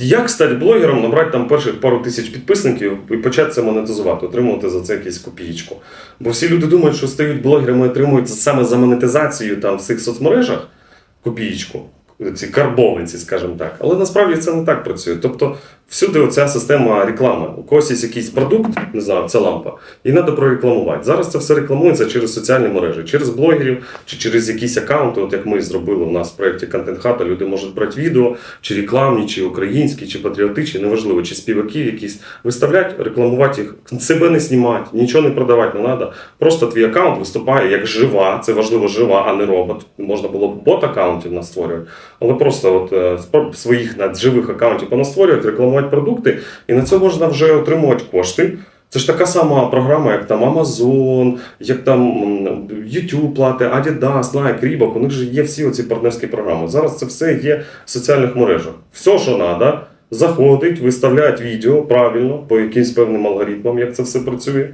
Як стати блогером, набрати там перших пару тисяч підписників і почати це монетизувати, отримувати за це якусь копієчку. Бо всі люди думають, що стають блогерами і отримують саме за монетизацію там в цих соцмережах копієчку, ці карбовиці, скажімо так. Але насправді це не так працює. Тобто всюди оця система реклами. У когось є якийсь продукт, не знаю, це лампа, і треба прорекламувати. Зараз це все рекламується через соціальні мережі, через блогерів чи через якісь аккаунти, от як ми зробили у нас в проєкті Контент Хата. Люди можуть брати відео, чи рекламні, чи українські, чи патріотичні, неважливо, чи співаки якісь виставляти, рекламувати їх, себе не знімати, нічого не продавати не треба. Просто твій аккаунт виступає як жива. Це важливо жива, а не робот. Можна було б бот аккаунтів настворювати, але просто от е, своїх над живих аккаунтів понастворювати, рекламувати продукти, і на це можна вже отримувати кошти. Це ж така сама програма, як там Amazon, як там YouTube плати, Adidas, Nike, Reebok, у них же є всі оці партнерські програми. Зараз це все є в соціальних мережах. Все, що треба, заходить, виставляють відео правильно, по якимсь певним алгоритмам, як це все працює.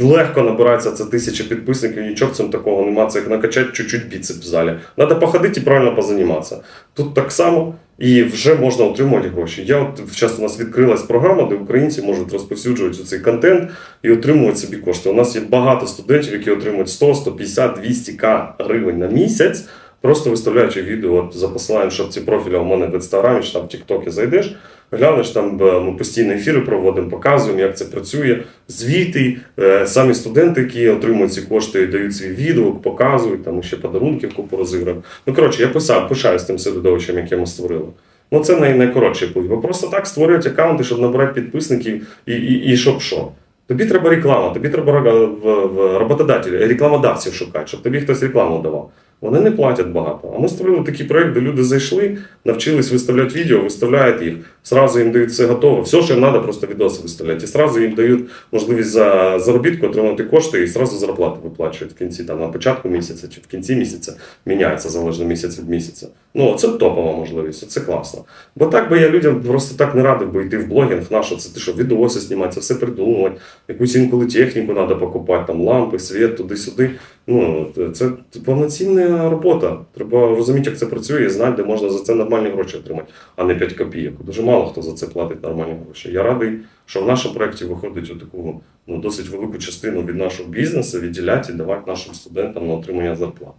Легко набирається це тисяча підписників, нічого в цьому такого нема. Це як накачати чуть-чуть біцеп в залі. Треба походити і правильно позаніматися. Тут так само і вже можна отримувати гроші. Я от зараз у нас відкрилась програма, де українці можуть розповсюджувати цей контент і отримувати собі кошти. У нас є багато студентів, які отримують 100, 150, 200 к гривень на місяць, просто виставляючи відео от, за посиланням шапці профіля у мене в інстаграмі чи там в Тіктокі зайдеш. Глянеш, там е, ми постійно ефіри проводимо, показуємо, як це працює. Звіти, е, самі студенти, які отримують ці кошти, дають свій відгук, показують, там ще подарунки купу розіграємо. Ну коротше, я писав, пишаюсь тим середовищем, яке ми створили. Ну це най- найкоротший путь. Бо просто так створюють аккаунти, щоб набирати підписників і, і, і щоб що. Тобі треба реклама, тобі треба в, в роботодателі, рекламодавців шукати, щоб тобі хтось рекламу давав. Вони не платять багато. А ми створили такий проект, де люди зайшли, навчились виставляти відео, виставляють їх, зразу їм дають все готове. Все, що їм треба, просто відоси виставляти. І зразу їм дають можливість за заробітку отримати кошти і зразу зарплату виплачують в кінці, там, на початку місяця чи в кінці місяця. Міняється залежно місяць від місяця. Ну, це топова можливість, це класно. Бо так би я людям просто так не радив би йти в блогінг, на що це ти що, відоси знімати, це все придумувати, якусь інколи техніку треба покупати, там лампи, світ, туди-сюди. Ну, це повноцінна робота. Треба розуміти, як це працює, і знати, де можна за це нормальні гроші отримати, а не 5 копійок. Дуже мало хто за це платить нормальні гроші. Я радий, що в нашому проєкті виходить таку ну, досить велику частину від нашого бізнесу відділяти і давати нашим студентам на отримання зарплат.